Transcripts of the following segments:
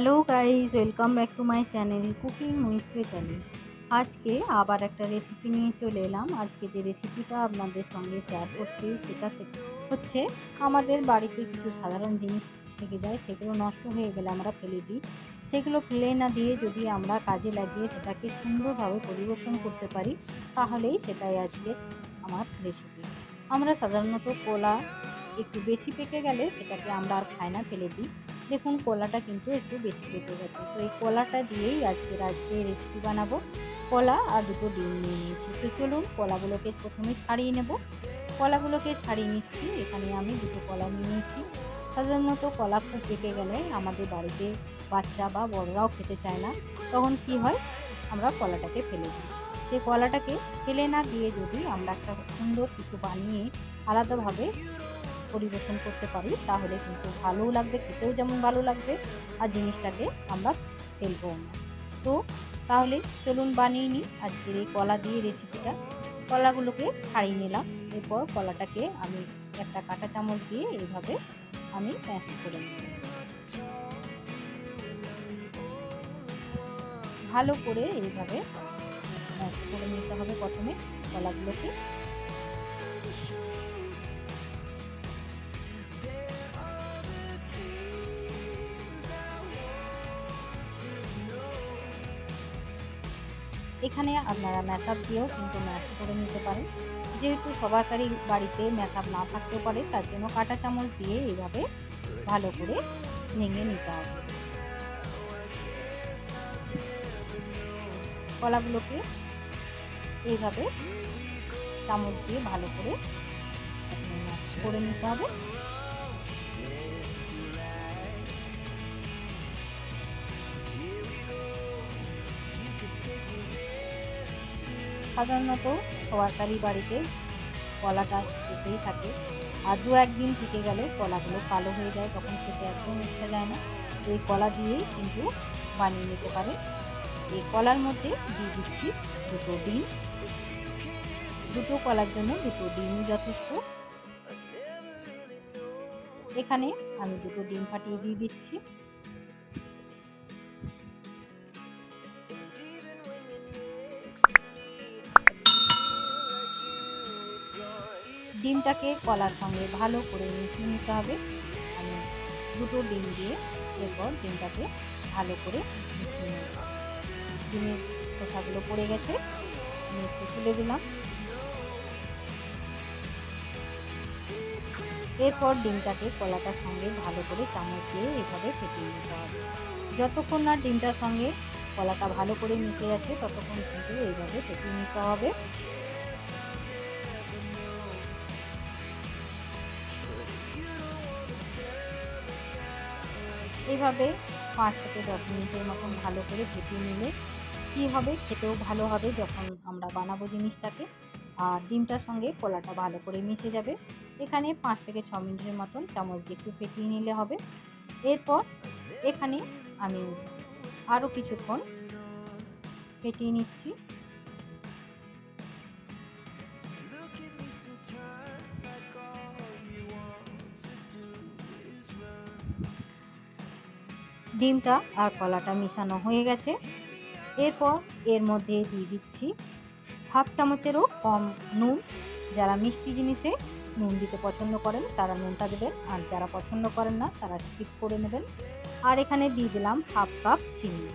Hello guys welcome back to my channel cooking with Chaitali আজকে আবার একটা recipe নিয়ে চলে এলাম। আজকে যে রেসিপিটা আপনাদের সঙ্গে শেয়ার করছি, সেটা হচ্ছে আমাদের বাড়িতে কিছু সাধারণ জিনিস থেকে যায়, সেগুলো নষ্ট হয়ে গেলে আমরা ফেলে দিই। সেগুলো ফেলে না দিয়ে যদি আমরা কাজে লাগিয়ে সেটাকে সুন্দরভাবে পরিবেশন করতে পারি, তাহলেই সেটাই আজকে আমার রেসিপি আমরা সাধারণত কলা একটু বেশি পেকে গেলে সেটাকে আমরা আর খাই না, ফেলে দিই। দেখুন, কলাটা কিন্তু একটু বেশি পেকে গেছে। তো এই কলাটা দিয়েই আজকের আজকে রেসিপি বানাবো। কলা আর দুটো ডিম নিয়ে নিয়েছি। তো চলুন, কলাগুলোকে প্রথমে ছাড়িয়ে নেব। কলাগুলোকে ছাড়িয়ে নিচ্ছি। এখানে আমি দুটো কলা নিয়ে নিয়েছি। সাধারণত কলা খুব পেকে গেলে আমাদের বাড়িতে বাচ্চা বা বড়রাও খেতে চায় না। তখন কি হয়? আমরা কলাটাকে ফেলে দিই। সেই কলাটাকে ফেলে না দিয়ে যদি আমরা একটা সুন্দর কিছু বানিয়ে আলাদাভাবে পরিবেশন করতে পারি, তাহলে কিন্তু ভালোও লাগবে, খেতেও যেমন ভালো লাগবে, আর জিনিসটাকে আমরা ফেলবও না। তো তাহলে চলুন বানিয়ে নিই। আজকের এই কলা দিয়ে রেসিপিটা কলাগুলোকে ছাড়িয়ে নিলাম। এরপর কলাটাকে আমি একটা কাঁটা চামচ দিয়ে এইভাবে আমি ম্যাশ করে নিই ভালো করে এইভাবে ম্যাশ করে নিতে হবে প্রথমে কলাগুলোকে। এখানে আপনারা ম্যাশআপ দিয়েও কিন্তু ম্যাশ করে নিতে পারেন। যেহেতু সবারকারই বাড়িতে ম্যাশআপ না থাকতে পারে, তার জন্য কাঁটা চামচ দিয়ে এইভাবে ভালো করে ভেঙে নিতে হবে। কলাগুলোকে এইভাবে চামচ দিয়ে ভালো করে করে নিতে হবে। সাধারণত সরকারি বাড়িতে কলাটা এসেই থাকে। আর দু একদিন থেকে গেলে কলাগুলো কালো হয়ে যায়, তখন খেতে একদম ইচ্ছা যায় না। এই কলা দিয়েই কিন্তু বানিয়ে নিতে পারে। এই কলার মধ্যে দিয়ে দিচ্ছি দুটো ডিম। দুটো কলার জন্য দুটো ডিম যথেষ্ট। এখানে আমি দুটো ডিম ফাটিয়ে দিয়ে দিচ্ছি। ডিমটাকে কলার সঙ্গে ভালো করে মিশিয়ে নিতে হবে। আমি দুটো ডিম দিয়ে এরপর ডিমটাকে ভালো করে মিশিয়ে নেব ডিমের খোসাগুলো পড়ে গেছে। আমি একটু তুলে দিলাম। এরপর ডিমটাকে কলাটার সঙ্গে ভালো করে চামচ দিয়ে এভাবে ফেটিয়ে নিতে হবে। যতক্ষণ না ডিমটার সঙ্গে কলাটা ভালো করে মিশে যাচ্ছে, ততক্ষণ কিন্তু এইভাবে ফেটিয়ে নিতে হবে। এইভাবে পাঁচ থেকে দশ মিনিটের মতন ভালো করে ফেটিয়ে নিলে কী হবে? খেতেও ভালো হবে যখন আমরা বানাবো জিনিসটাকে। আর ডিমটার সঙ্গে কলাটা ভালো করে মিশে যাবে। এখানে পাঁচ থেকে ছ মিনিটের মতন চামচ দিয়ে একটু ফেটিয়ে নিলে হবে। এরপর এখানে আমি আরও কিছুক্ষণ ফেটিয়ে নিচ্ছি। ডিমটা আর কলাটা মিশানো হয়ে গেছে। এরপর এর মধ্যে দিয়ে দিচ্ছি হাফ চামচেরও কম নুন। যারা মিষ্টি জিনিসে নুন দিতে পছন্দ করেন, তারা নুনটা দেবেন। আর যারা পছন্দ করেন না, তারা স্কিপ করে নেবেন। আর এখানে দিয়ে দিলাম হাফ কাপ চিনি।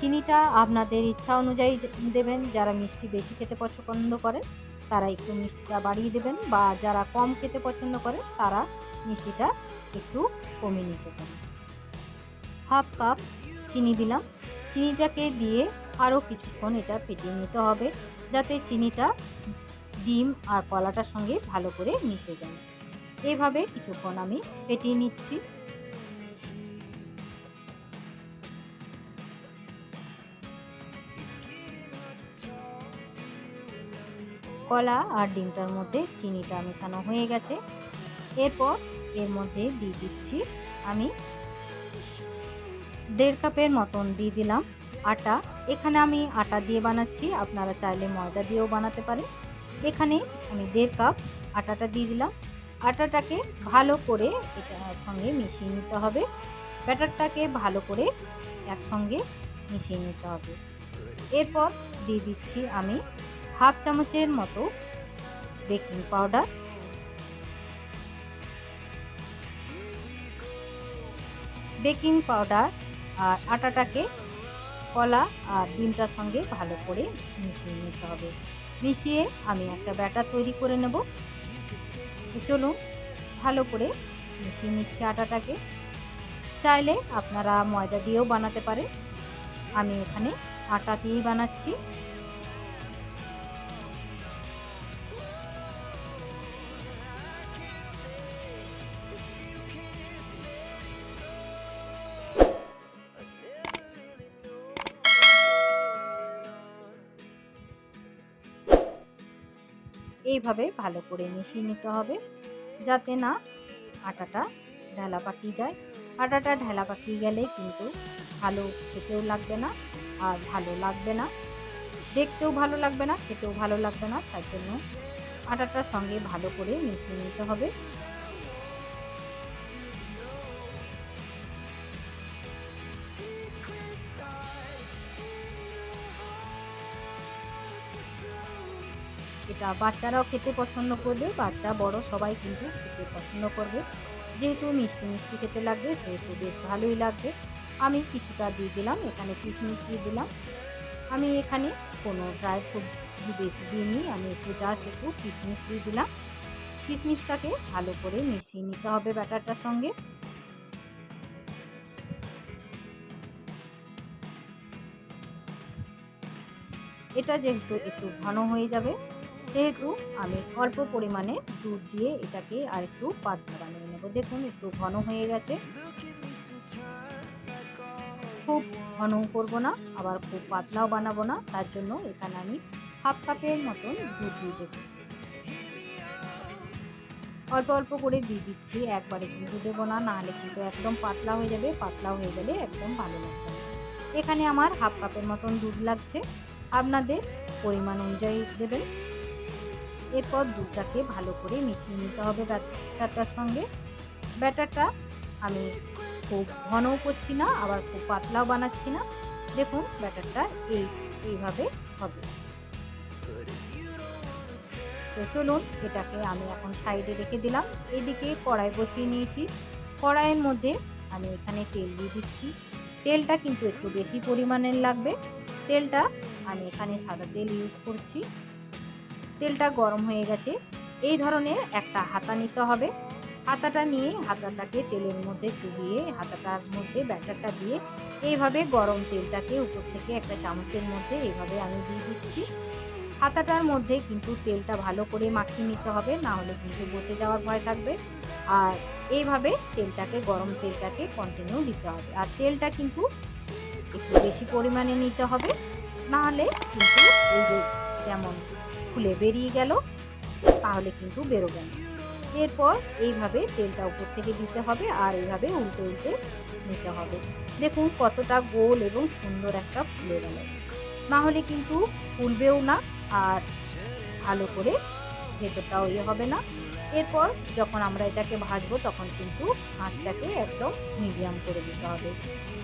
চিনিটা আপনাদের ইচ্ছা অনুযায়ী দেবেন। যারা মিষ্টি বেশি খেতে পছন্দ করেন, তারা একটু মিষ্টিটা বাড়িয়ে দেবেন। বা যারা কম খেতে পছন্দ করেন, তারা মিষ্টিটা একটু কমিয়ে নিতে পারেন। হাফ কাপ চিনি দিলাম। চিনিটাকে দিয়ে আরও কিছুক্ষণ এটা ফেটিয়ে নিতে হবে, যাতে চিনিটা ডিম আর কলাটার সঙ্গে ভালো করে মিশে যায়। এভাবে কিছুক্ষণ আমি ফেটিয়ে নিচ্ছি। কলা আর ডিমটার মধ্যে চিনিটা মেশানো হয়ে গেছে। এরপর এর মধ্যে দিয়ে দিচ্ছি আমি দেড় কাপের মতন দিয়ে দিলাম। আটা, এখানে আমি আটা দিয়ে বানাচ্ছি, আপনারা চাইলে ময়দা দিয়েও বানাতে পারেন। এখানে আমি দেড় কাপ আটাটা দিয়ে দিলাম। আটাটাকে ভালো করে এটার সঙ্গে মিশিয়ে নিতে হবে। ব্যাটারটাকে ভালো করে একসঙ্গে মিশিয়ে নিতে হবে। এরপর দিয়ে দিচ্ছি আমি হাফ চামচের মতো বেকিং পাউডার। বেকিং পাউডার আর আটাটাকে কলা আর ডিমটার সঙ্গে ভালো করে মিশিয়ে নিতে হবে। মিশিয়ে আমি একটা ব্যাটার তৈরি করে নেব। চলুন, ভালো করে মিশিয়ে নিচ্ছে আটাটাকে। চাইলে আপনারা ময়দা দিয়েও বানাতে পারেন। আমি এখানে আটা দিয়েই বানাচ্ছি। এইভাবে ভালো করে মিশিয়ে নিতে হবে যাতে না আটাটা ঢেলা পাকিয়ে যায়। আটাটা ঢেলা পাকিয়ে গেলে কিন্তু ভালো খেতেও লাগবে না আর ভালো লাগবে না। দেখতেও ভালো লাগবে না, খেতেও ভালো লাগবে না, তার জন্য আটাটার সঙ্গে ভালো করে মিশিয়ে নিতে হবে। এটা বাচ্চারাও খেতে পছন্দ করবে, বাচ্চা, বড় সবাই কিন্তু খেতে পছন্দ করবে। যেহেতু মিষ্টি মিষ্টি খেতে লাগবে, সেহেতু বেশ ভালোই লাগবে। আমি কিছুটা দিয়ে দিলাম, এখানে কিশমিশ দিয়ে দিলাম। আমি এখানে কোনো ড্রাই ফ্রুট বেশি দিইনি, আমি একটু জাস্ট একটু কিশমিশ দিয়ে দিলাম। কিশমিশটাকে ভালো করে মিশিয়ে নিতে হবে ব্যাটারটার সঙ্গে। এটা যেহেতু একটু ঘন হয়ে যাবে সেহেতু আমি অল্প পরিমাণে দুধ দিয়ে এটাকে আর একটু পাতলা বানিয়ে নেব। দেখুন, একটু ঘন হয়ে গেছে। খুব ঘন করব না, আবার খুব পাতলাও বানাবো না। তার জন্য এখানে আমি হাফ কাপের মতন দুধ দিয়ে দেবো। অল্প অল্প করে দিয়ে দিচ্ছি, একবারে কিন্তু দেবো না, নাহলে কিন্তু একদম পাতলা হয়ে যাবে, পাতলা হয়ে গেলে একদম ভালো লাগবে এখানে আমার হাফ কাপের মতন দুধ লাগছে। আপনাদের পরিমাণ অনুযায়ী দেবেন। এরপর দুধটাকে ভালো করে মিশিয়ে নিতে হবে ব্যাটারটার সঙ্গে। ব্যাটারটা আমি খুব ঘনও করছি না, আবার খুব পাতলাও বানাচ্ছি না। দেখুন, ব্যাটারটা এই এইভাবে হবে। তো চলুন, এটাকে আমি এখন সাইডে রেখে দিলাম। এদিকে কড়াই বসিয়ে নিয়েছি। কড়াইয়ের মধ্যে আমি এখানে তেল দিয়ে দিচ্ছি। তেলটা কিন্তু একটু বেশি পরিমাণের লাগবে। তেলটা আমি এখানে সাদা তেল ইউজ করছি। তেলটা গরম হয়ে গেছে। এই ধরনের একটা হাতা নিতে হবে। হাতাটা নিয়ে হাতাটাকে তেলের মধ্যে চুবিয়ে, হাতাটার মধ্যে ব্যাটারটা দিয়ে এইভাবে গরম তেলটাকে উপর থেকে একটা চামচের মধ্যে এইভাবে আমি দিয়ে দিচ্ছি। হাতাটার মধ্যে কিন্তু তেলটা ভালো করে মাখিয়ে নিতে হবে, না হলে কিন্তু বসে যাওয়ার ভয় থাকবে। আর এইভাবে তেলটাকে, গরম তেলটাকে কন্টিনিউ দিতে হবে। আর তেলটা কিন্তু একটু বেশি পরিমাণে নিতে হবে নাহলে কিন্তু এই যে যেমন খুলে বেরিয়ে গেল, তাহলে কিন্তু বেরোবে না। এরপর এইভাবে তেলটা উপর থেকে দিতে হবে আর এইভাবে উল্টে উল্টে নিতে হবে। দেখুন কতটা গোল এবং সুন্দর একটা ফুলে গেল। না হলে কিন্তু ফুলবেও না আর ভালো করে ভেতরটাও ইয়ে হবে না। এরপর যখন আমরা এটাকে ভাজবো, তখন কিন্তু আঁচটাকে একদম মিডিয়াম করে দিতে হবে।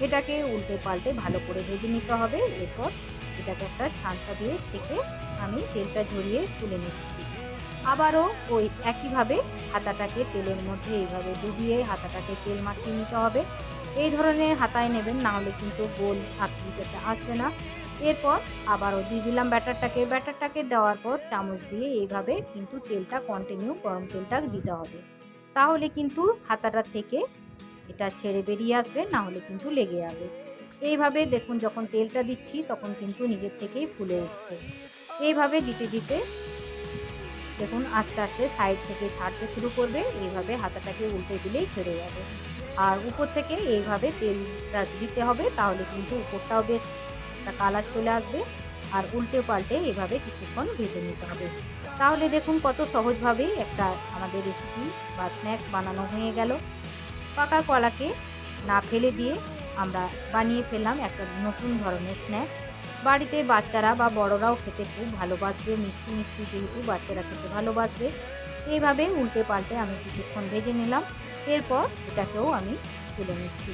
এটাকে উল্টে পাল্টে ভালো করে ভেজে নিতে হবে। এরপর এটাকে একটা ছানটা দিয়ে ছেঁকে আমি তেলটা ঝরিয়ে তুলে নিচ্ছি। আবারও ওই একইভাবে হাতাটাকে তেলের মধ্যে এইভাবে ডুবিয়ে হাতাটাকে তেল মাখিয়ে নিতে হবে। এই ধরনের হাতায় নেবেন, না হলে কিন্তু গোল আকৃতিটা আসবে না। এরপর আবারও দিয়ে দিলাম ব্যাটারটাকে। ব্যাটারটাকে দেওয়ার পর চামচ দিয়ে এইভাবে কিন্তু তেলটা কন্টিনিউ গরম তেলটা দিতে হবে। তাহলে কিন্তু হাতাটা থেকে এটা ছেড়ে বেরিয়ে আসবে, না হলে কিন্তু লেগে যাবে। এইভাবে দেখুন, যখন তেলটা দিচ্ছি তখন কিন্তু নিজের থেকেই ফুলে উঠছে। এইভাবে দিতে দিতে দেখুন আস্তে আস্তে সাইড থেকে ছাড়তে শুরু করবে, এইভাবে হাতাটাকে উল্টে দিলেই ছেড়ে যাবে। আর উপর থেকে এইভাবে তেলটা দিতে হবে, তাহলে কিন্তু উপরটাও বেশ একটা কালার চলে আসবে। আর উল্টে পাল্টে এভাবে কিছুক্ষণ ভেজে নিতে হবে। তাহলে দেখুন কত সহজভাবেই একটা আমাদের রেসিপি বা স্ন্যাক্স বানানো হয়ে গেল। পাকা কলাকে না ফেলে দিয়ে আমরা বানিয়ে ফেললাম একটা নতুন ধরনের স্ন্যাক্স বাড়িতে বাচ্চারা বা বড়রাও খেতে খুব ভালোবাসবে, মিষ্টি মিষ্টি যেহেতু বাচ্চারা খেতে ভালোবাসবে। এইভাবে উল্টে পাল্টে আমি কিছুক্ষণ ভেজে নিলাম, এরপর এটাকেও আমি তুলে নিচ্ছি।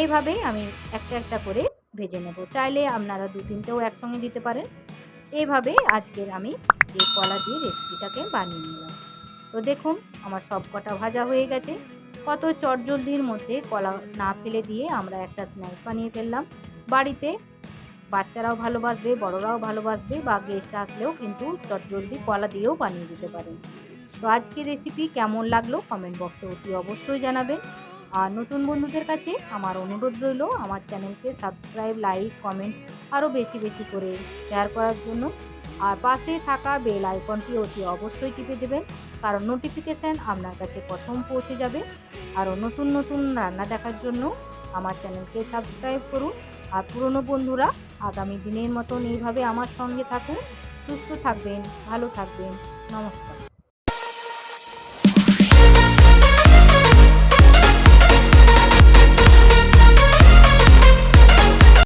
এইভাবেই আমি একটা একটা করে ভেজে নেব। চাইলে আপনারা দু তিনটেও একসঙ্গে দিতে পারেন। এইভাবে আজকের আমি এই কলা দিয়ে রেসিপিটাকে বানিয়ে নিলাম। তো দেখুন, আমার সব কটা ভাজা হয়ে গেছে। কত চটজলদির মধ্যে কলা না ফেলে দিয়ে আমরা একটা স্ন্যাক্স বানিয়ে ফেললাম। বাড়িতে বাচ্চারাও ভালোবাসবে, বড়রাও ভালোবাসবে বা গেস্ট আসলেও কিন্তু চটজলদি কলা দিয়েও বানিয়ে দিতে পারেন। তো আজকের রেসিপি কেমন লাগল কমেন্ট বক্সে অতি অবশ্যই জানাবেন। আর নতুন বন্ধুদের কাছে আমার অনুরোধ রইল আমার চ্যানেলকে সাবস্ক্রাইব লাইক কমেন্ট আরও বেশি বেশি করে শেয়ার করার জন্য। আর পাশে থাকা বেল আইকনটি অতি অবশ্যই টিপে দেবেন, কারণ নোটিফিকেশান আপনার কাছে প্রথম পৌঁছে যাবে। আরও নতুন নতুন রান্না দেখার জন্য আমার চ্যানেলকে সাবস্ক্রাইব করুন। আর পুরনো বন্ধুরা আগামী দিনের মতন এইভাবে আমার সঙ্গে থাকুন, সুস্থ থাকবেন, ভালো থাকবেন। নমস্কার।